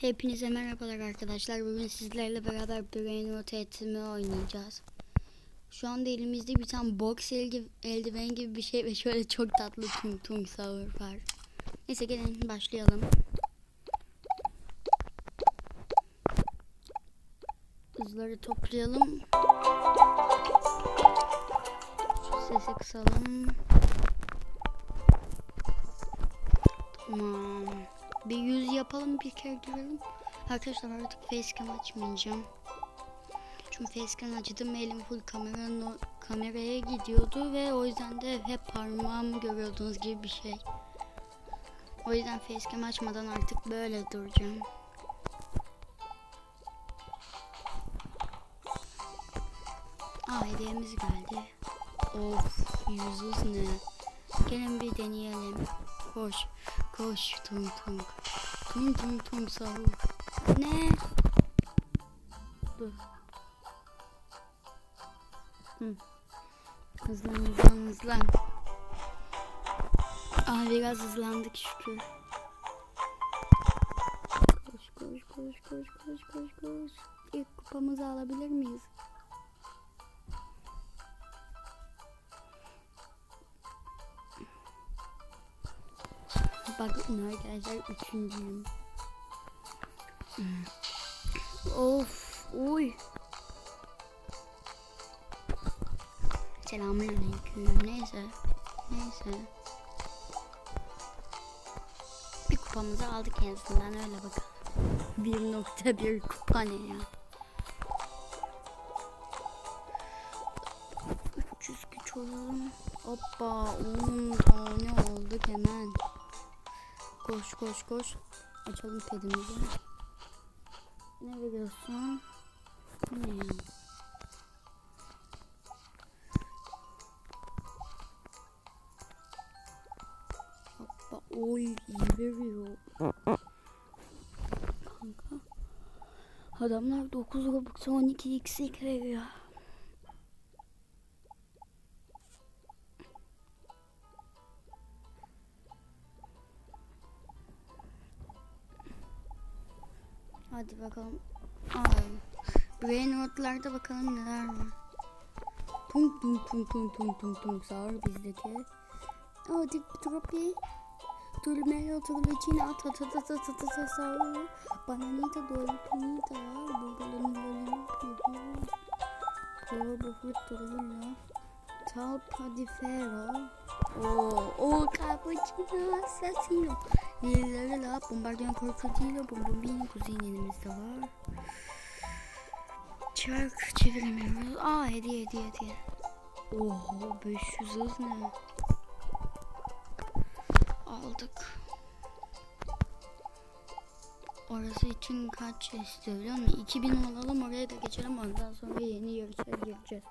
Hepinize merhabalar arkadaşlar. Bugün sizlerle beraber Brain Rot etimi oynayacağız. Şu anda elimizde bir tane box eldiven gibi bir şey ve şöyle çok tatlı tung tung sahur var. Neyse gelin başlayalım. Hızları toplayalım. Şu sesi kısalım. Tamam. Bir yüz yapalım bir kere girelim. Arkadaşlar artık facecam açmayacağım. Çünkü facecam açtım elim full kameranın kameraya gidiyordu ve o yüzden de hep parmağımı görüyordunuz gibi bir şey. O yüzden facecam açmadan artık böyle duracağım. Aa hediyemiz geldi. Of yüzüz ne? Gelin bir deneyelim. Koş. Koş tung tung. Tung tung tung sahur. Ne? Dur. Hı. Hızlan hızlan hızlan. Aa biraz hızlandık şükür. Koş koş koş koş koş koş koş. İlk kupamızı alabilir miyiz? Bakın arkadaşlar üçüncüyüm. Of, uy. Selamünaleyküm. Neyse, neyse. Bir kupamızı aldık en azından öyle bakalım. 1.1 kupa ne ya? 300 güç olalım. Hoppa 10 tane olduk hemen. Koş koş koş. Açalım pedimizi. Ne veriyorsun? Ne? Hoppa oy iyi veriyor. Kanka. Adamlar 9 Robux'a 12 x'lik veriyor. Hadi bakalım. Alalım. Brainwood'larda bakalım neler var. Tung tung tung tung tung tung tung sağır bizdeki. Oh dik tropi. Turmel oturdu içine at at at at at at at sağır. Bananita doğru tunita var. Bubalım bubalım. Kova buflut duruyor. Talpa di ferro. Oh, oh cappuccino assassino. La bombardiyon krokodilo bombobini kuzinimiz de var. Çark çeviremiyoruz. Aa hediye hediye hediye. Oho 500 hız ne? Aldık. Orası için kaç istiyor biliyor musun? 2000 alalım oraya da geçelim oradan sonra yeni yarışa gireceğiz.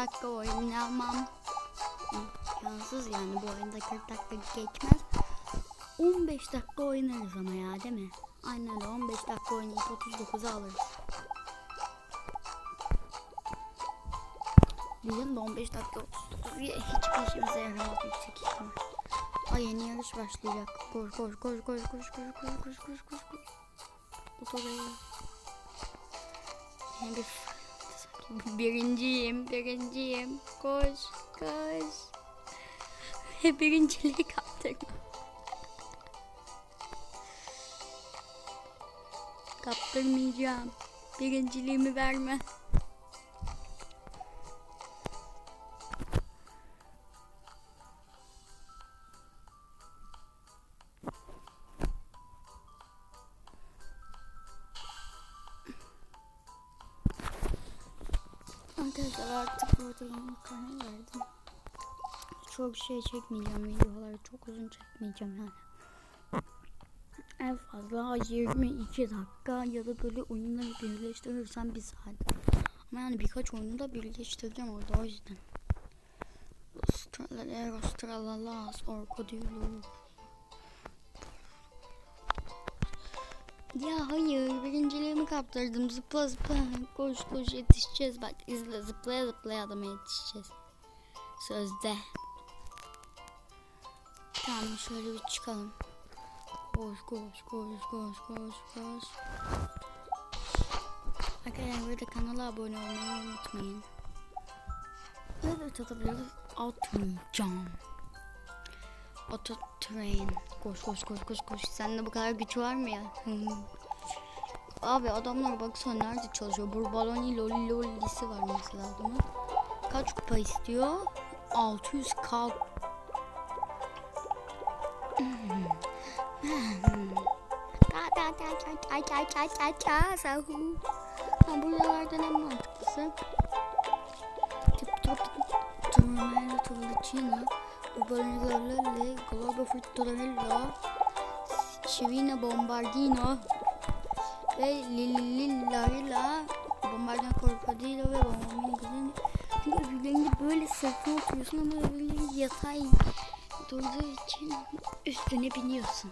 Dakika oynamam. İmkansız yani bu oyunda 40 dakika geçmez. 15 dakika oynarız ama ya değil mi? Aynen öyle 15 dakika oynayıp 39'u alırız. Bizim de 15 dakika 39 diye hiçbir işimize yaramaz yüksek ihtimal. Ay yeni yarış başlayacak. Koş koş koş koş koş koş koş koş koş koş koş. Otobayı. Yani bir birinciyim birinciyim. Koş koş. Birinciliği kaptırma. Kaptırmayacağım. Birinciliğimi verme. Karar verdim. Çok şey çekmeyeceğim videoları çok uzun çekmeyeceğim yani. En fazla 22 dakika ya da böyle oyunları birleştirirsen bir saat. Ama yani birkaç oyunu da birleştireceğim orada o yüzden. Los traladeros tralalas Ya hayır birinciliğimi kaptırdım zıpla zıpla koş koş yetişeceğiz bak izle zıplaya zıplaya adama yetişeceğiz. Sözde. Tamam şöyle bir çıkalım. Koş koş koş koş koş koş. Arkadaşlar burada kanala abone olmayı unutmayın. Evet atabiliriz. Atmayacağım. Auto train. Koş koş koş koş koş. Sende bu kadar güç var mı ya? Abi adamlar bak baksana nerede çalışıyor. Burbaloni loli lolisi var mesela adamın. Kaç kupa istiyor? 600k. Ta ta ta ta ta ta ta ta sahu. Ha buralardan en mantıklısı. Tip top tırmanmayla tuvalı çiğne. Urbanizarlarla Globo Frittorella Şivina Bombardino ve Lillarilla Bombardino Corcadillo ve Bombardino Çünkü öbürlerinde böyle sırtına oturuyorsun ama öbürlerinde yatay durduğu için üstüne biniyorsun.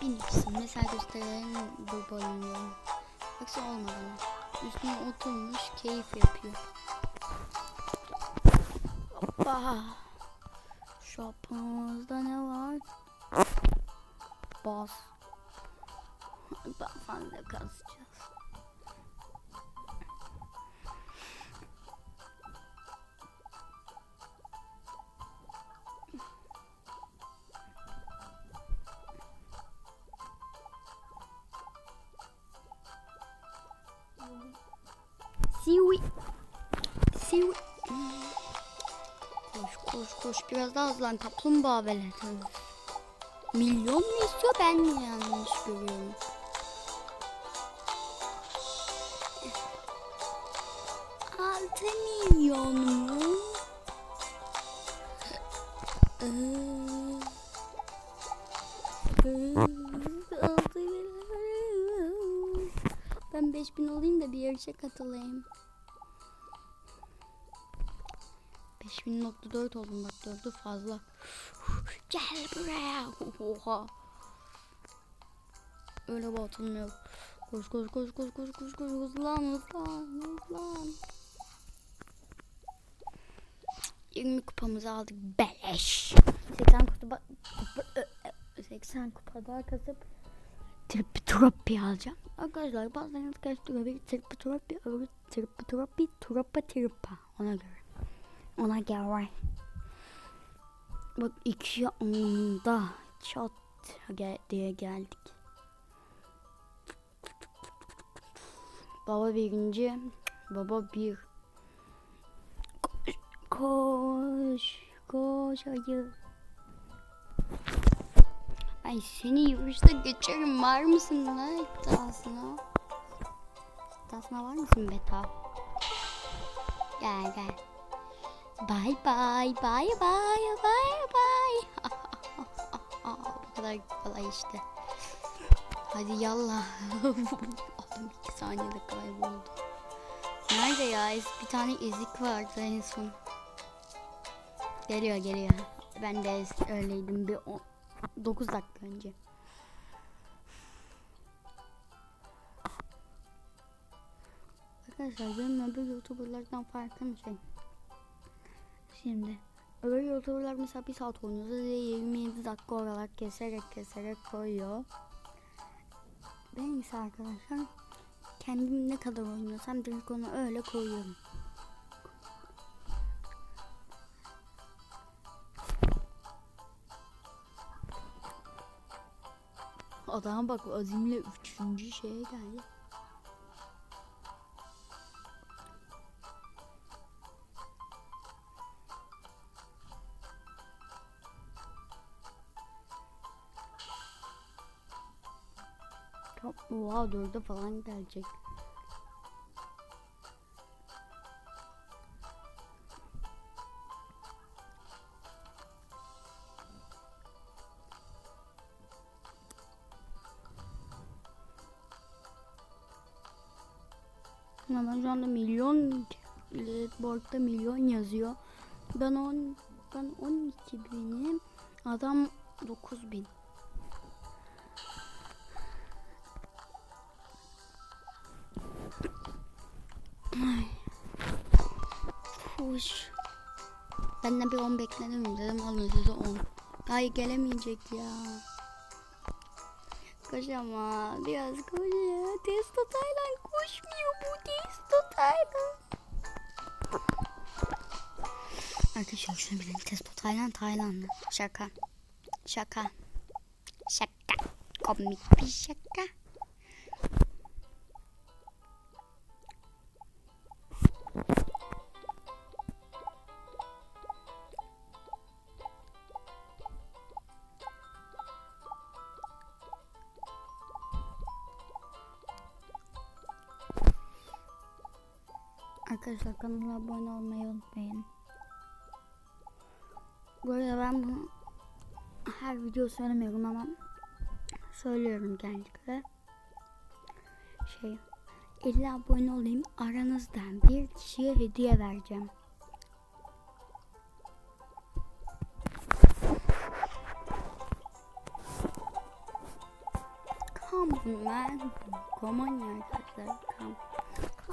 Biniyorsun. Mesela gösterelim bu balonu. Baksana olmadı mı? Üstüne oturmuş keyif yapıyor. Hoppa. Şapımızda ne var? Bas. Daha fazla kazacağız. Siwi. Siwi. Koş biraz daha hızlan kaplumbağa velet. Milyon mu istiyor ben mi yanlış görüyorum? Altı milyon mu? Ee, ee. Ben 5000 olayım da bir yarışa katılayım. 5000.4 oldum bak 4'ü fazla. Gel buraya. Oha. Öyle bir atılmıyor. Koş koş koş koş koş koş koş hızlan hızlan hızlan. 20 kupamızı aldık beleş. 80 kupa, kupa 80 kupa daha kasıp Tripitropi alacağım. Arkadaşlar bazılarınız karıştırıyor. Tripitropi, öbürü Tripitropi, Tropa Tripa. Ona göre. Ona göre. Bak iki anda çat gel diye geldik. Baba birinci. Baba bir. Koş. Koş. Koş ayı. Ay seni yürüyüşte geçerim. Var mısın lan iddiasına? İddiasına var mısın beta? Gel gel. Bye bye bye bye bye bye. Bu kadar kolay işte. Hadi yallah. Adam iki saniyede kayboldu. Nerede ya? Bir tane ezik vardı en son. Geliyor geliyor. Ben de öyleydim bir 9 dakika önce. Arkadaşlar benim öbür youtuberlardan farkım şey. Şimdi öbür youtuberlar mesela bir saat oynuyorsa size 27 dakika olarak keserek keserek koyuyor. Ben ise arkadaşlar kendim ne kadar oynuyorsam direkt onu öyle koyuyorum. Adama bak azimle üçüncü şeye geldi. Oha dörde falan gelecek. Ama şu anda milyon Blackboard'da milyon yazıyor. Ben on ben 12 binim. Adam 9 bin. Benden bir 10 bekledim dedim alın size 10. Ay gelemeyecek ya. Koş ama biraz koş ya. Testo Taylan koşmuyor bu Testo Taylan. Arkadaşlar şunu bilin Testo Taylan Taylanlı. Şaka. Şaka. Şaka. Komik bir şaka. Arkadaşlar kanala abone olmayı unutmayın. Bu arada ben bunu her video söylemiyorum ama söylüyorum genellikle. Şey 50 abone olayım aranızdan bir kişiye hediye vereceğim. Come on man. Come on ya arkadaşlar. Come.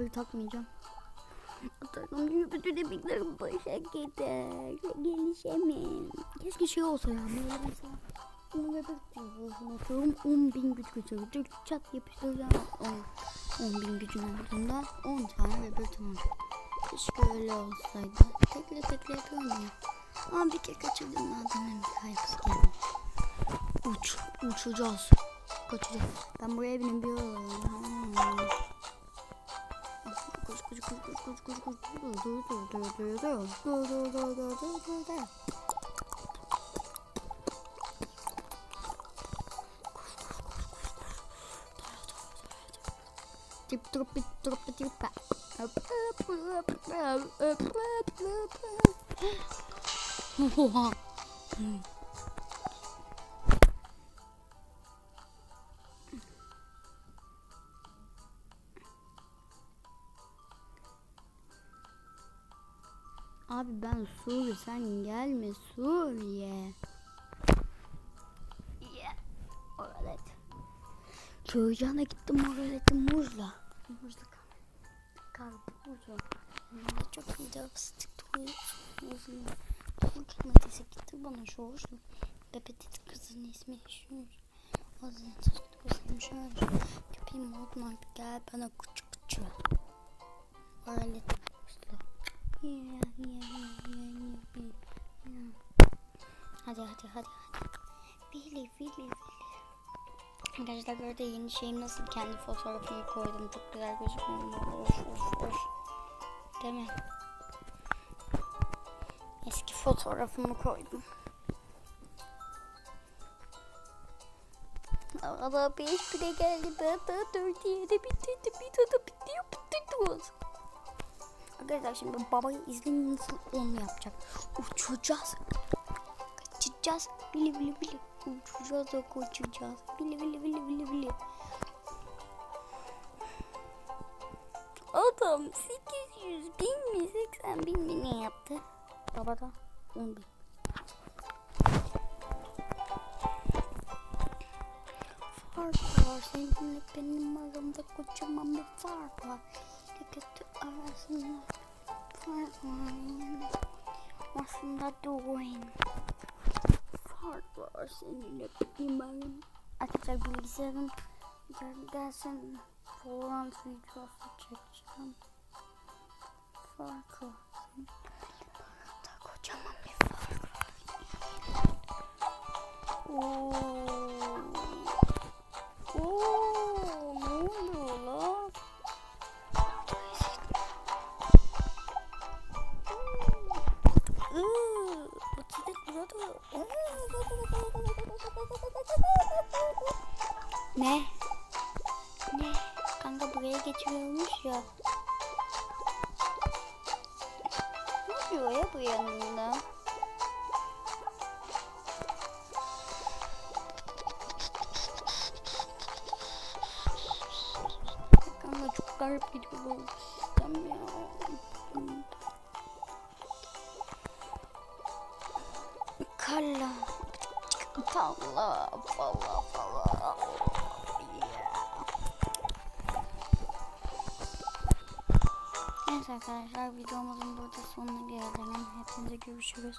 Arabayı takmayacağım. Atarım çünkü bütün emeklerim boşa gider. Gelişemem. Keşke şey olsa ya. Böyle mesela. Bunu yapıp atıyorum. 10 bin güç götürürdük. Çat yapıştıracağım. 10, 10 bin gücün olduğunda 10 tane ve bir tamam. Keşke öyle olsaydı. Tekle tekle yapıyorum ya. Ama bir kere kaçırdım bir kaygısı geldi. Uç, uçacağız. Kaçacağız. Ben buraya binip bir yol alayım. Ha. Abi ben Suriye sen gelme Suriye. Yeah. Oralet. Köycana gittim oraleti muzla. Muzla karpuzla. Bunlar çok güzel fıstık muzla. Tavuk ekmeği gitti bana şu hoşlu. Bebetit kızın ismi şu. O yüzden çocuk kızım şöyle. Köpeğim oldun artık gel bana küçük küçük. Oralet muzla. Hadi hadi hadi hadi. Billy Billy Billy. Arkadaşlar gördü yeni şeyim nasıl kendi fotoğrafımı koydum. Çok güzel gözüküyor. Of of of. Değil mi? Eski fotoğrafımı koydum. Arada beş bile geldi. Ben daha dört yerde bitirdi. Bir tadı bitiyor. Bitirdi. Arkadaşlar şimdi babayı izleyin nasıl onu yapacak. Uçacağız. Kaçacağız. Bili bili bili. Uçacağız da kaçacağız. Bili bili bili bili bili. Adam 800 bin mi 80 bin mi ne yaptı? Baba da 10 bin. Fark var seninle benim aramda kocaman bir fark var. kötü arasında fark var. Aslında doing fark var seninle benim aramda. Arkadaşlar bilgisayarım gelsin falan videosu çekeceğim. Fark var. Da kocaman bir fark var. Oo. Garip gidiyor bu sistem ya. Kalla. Palla, palla, palla. Neyse arkadaşlar videomuzun burada sonuna gelelim. Hepinize görüşürüz.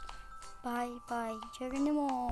Bye bye. Geronimo.